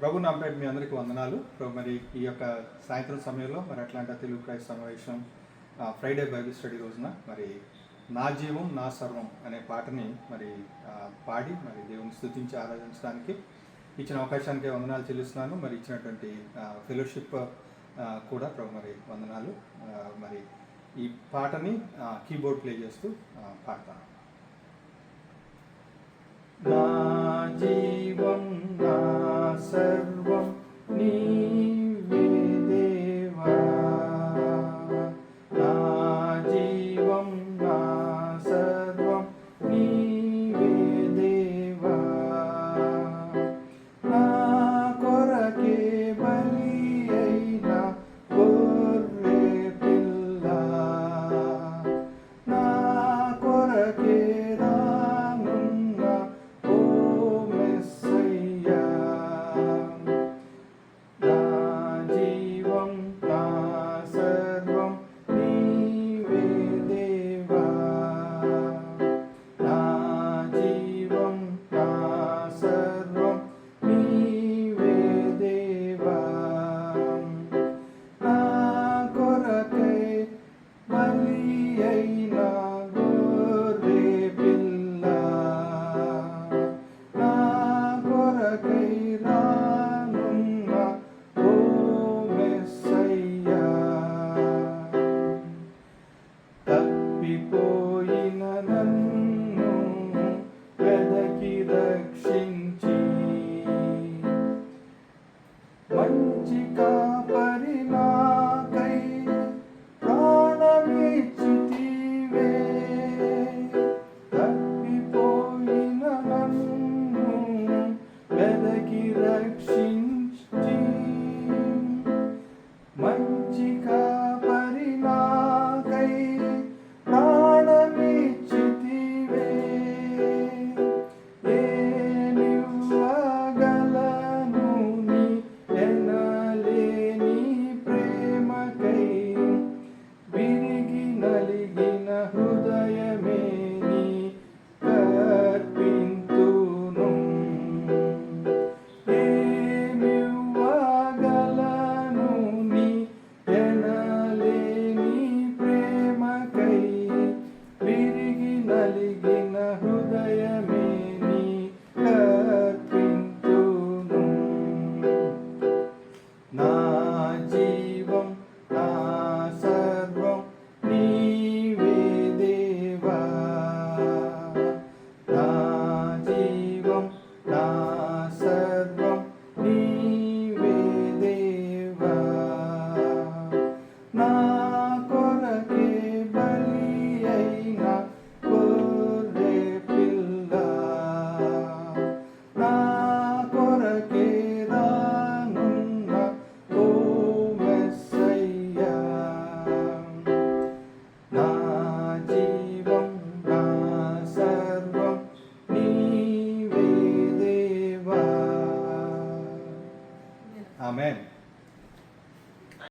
ప్రభు నా పేరు మీ అందరికీ వందనాలు. మరి ఈ యొక్క సాయంత్రం సమయంలో మరి అట్లాంటి తెలుగు క్రైస్త సమావేశం ఫ్రైడే బైబిల్ స్టడీ రోజున మరి నా జీవం నా సర్వం అనే పాటని మరి పాడి మరి దేవుని స్థుతించి ఆరాధించడానికి ఇచ్చిన అవకాశానికి వందనాలు చెల్లిస్తున్నాను. మరి ఇచ్చినటువంటి ఫెలోషిప్ కూడా ప్రభు మరి వందనాలు. మరి ఈ పాటని కీబోర్డ్ ప్లే చేస్తూ పాడతాను. वञ्चिका परिणा 아멘.